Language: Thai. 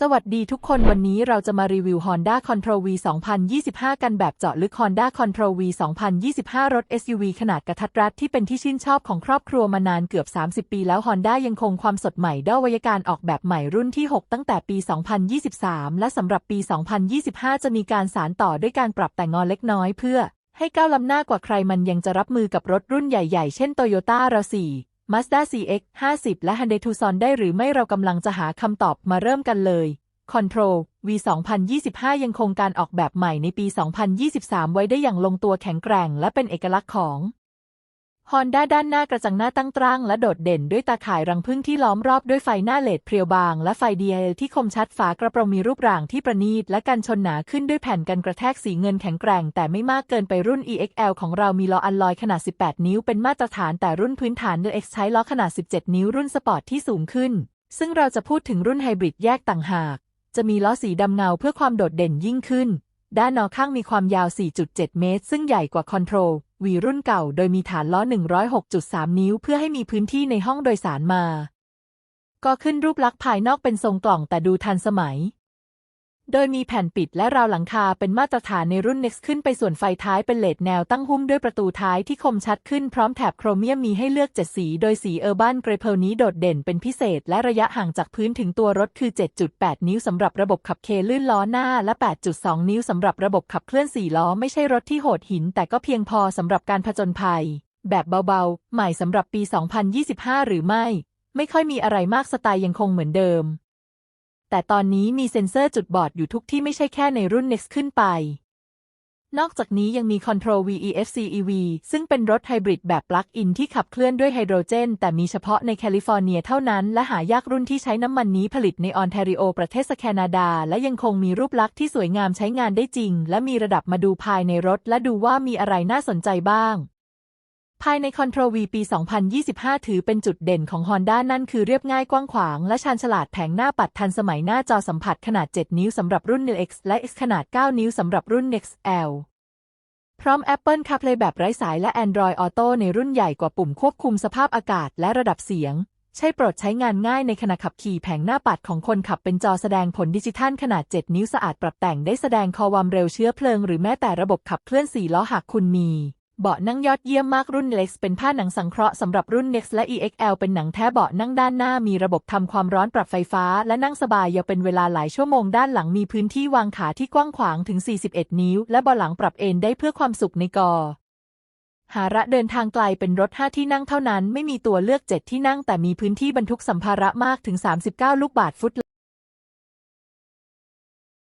สวัสดีทุกคนวันนี้เราจะมารีวิว Honda Control V 2025 กันแบบเจาะลึก Honda Control V 2025 รถ SUV ขนาดกระทัดรัดที่เป็นที่ชื่นชอบของครอบครัวมานานเกือบ 30 ปีแล้ว Honda ยังคงความสดใหม่ด้วยการออกแบบใหม่รุ่นที่ 6 ตั้งแต่ปี 2023 และสำหรับปี 2025 จะมีการสารต่อด้วยการปรับแต่งงอนเล็กน้อยเพื่อให้ก้าวล้ำหน้า กว่าใครมันยังจะรับมือกับรถรุ่นใหญ่ ๆ เช่น Toyota RAV4 Mazda CX 50 และ Hyundai Tucson ได้หรือไม่เรากำลังจะหาคำตอบมาเริ่มกันเลย Control V 2025 ยังคงการออกแบบใหม่ในปี 2023 ไว้ได้อย่างลงตัวแข็งแกร่งและเป็นเอกลักษณ์ของ Honda ด้านหน้ากระจังหน้าตั้งตรังและโดดเด่นด้วยตาข่ายรังผึ้งที่ล้อมรอบด้วยไฟหน้าเลดเพรียวบาง และไฟ DL ที่คมชัดฝากระโปรงมีรูปร่างที่ประณีตและกันชนหนาขึ้นด้วยแผ่นกันกระแทกสีเงินแข็งแกร่ง แต่ไม่มากเกินไปรุ่น EXL ของเรามีล้ออัลลอยขนาด 18 นิ้วเป็นมาตรฐานแต่รุ่นพื้นฐาน NX ใช้ล้อขนาด 17 นิ้วรุ่นสปอร์ตที่สูงขึ้น ซึ่งเราจะพูดถึงรุ่นไฮบริดแยกต่างหาก จะมีล้อสีดำเงาเพื่อความโดดเด่นยิ่งขึ้น ด้านนอข้างมีความยาว 4.7 เมตร ซึ่งใหญ่กว่าคอนโทรลวีรุ่นเก่า โดยมีฐานล้อ 106.3 นิ้ว เพื่อให้มีพื้นที่ในห้องโดยสารมา ก็ขึ้นรูปลักษณ์ภายนอกเป็นทรงกล่องแต่ดูทันสมัย โดยมีแผ่นปิดและราวหลังคาเป็นมาตรฐานในรุ่น Next ขึ้นไปส่วนไฟท้ายเป็นเลดแนวตั้งหุ้มด้วยประตูท้ายที่คมชัดขึ้นพร้อมแถบโครเมียมมีให้เลือก 7 สี โดยสีเออร์บันเกรเพลนี้โดดเด่นเป็นพิเศษ และระยะห่างจากพื้นถึงตัวรถคือ 7.8 นิ้วสำหรับระบบขับเคลื่อนล้อหน้า และ 8.2 นิ้วสำหรับระบบขับเคลื่อน4ล้อไม่ใช่รถที่โหดหิน แต่ก็เพียงพอสำหรับการผจญภัย แบบเบาๆ ใหม่สำหรับปี 2025 หรือไม่ ไม่ค่อยมีอะไรมากสไตล์ยังคงเหมือนเดิม แต่ตอนนี้มีเซ็นเซอร์จุดบอดอยู่ทุกที่ไม่ใช่แค่ในรุ่น Next ขึ้นไป นอกจากนี้ยังมี Control VEFC EV ซึ่งเป็นรถไฮบริดแบบปลั๊กอินที่ขับเคลื่อนด้วยไฮโดรเจน แต่มีเฉพาะในแคลิฟอร์เนียเท่านั้น และหายากรุ่นที่ใช้น้ำมันนี้ผลิตในออนแทริโอประเทศแคนาดา และยังคงมีรูปลักษณ์ที่สวยงามใช้งานได้จริง และมีระดับมาดูภายในรถ และดูว่ามีอะไรน่าสนใจบ้าง ภายใน Control V ปี 2025 ถือเป็นจุดเด่นของ Honda นั่นคือเรียบง่ายกว้างขวาง และชาญฉลาดแผงหน้าปัดทันสมัยหน้าจอสัมผัสขนาด 7 นิ้วสำหรับรุ่น NX และ X ขนาด 9 นิ้วสำหรับรุ่น NXL พร้อม Apple CarPlay แบบไร้สายและ Android Auto ในรุ่นใหญ่กว่าปุ่มควบคุมสภาพอากาศและระดับเสียง ใช้โปรดใช้งานง่ายในขณะขับขี่แผงหน้าปัดของคนขับเป็นจอแสดงผลดิจิทัลขนาด 7 นิ้วสะอาดปรับแต่งได้แสดงความเร็วเชื้อเพลิง หรือแม้แต่ระบบขับเคลื่อน4ล้อหากคุณมี เบาะนั่งยอดเยี่ยมมากรุ่น Lex เป็นผ้าหนังสังเคราะห์สำหรับรุ่น Next และ EXL เป็นหนังแท้เบาะนั่งด้านหน้ามีระบบทำความร้อนปรับไฟฟ้า และนั่งสบายยาวเป็นเวลาหลายชั่วโมงด้านหลังมีพื้นที่วางขาที่กว้างขวางถึง 41 นิ้ว และเบาะหลังปรับเอนได้เพื่อความสุขในกอหาระเดินทางไกลเป็นรถ 5 ที่นั่งเท่านั้น ไม่มีตัวเลือก 7 ที่นั่งแต่มีพื้นที่บรรทุกสัมภาระมากถึง 39 ลูกบาทฟุต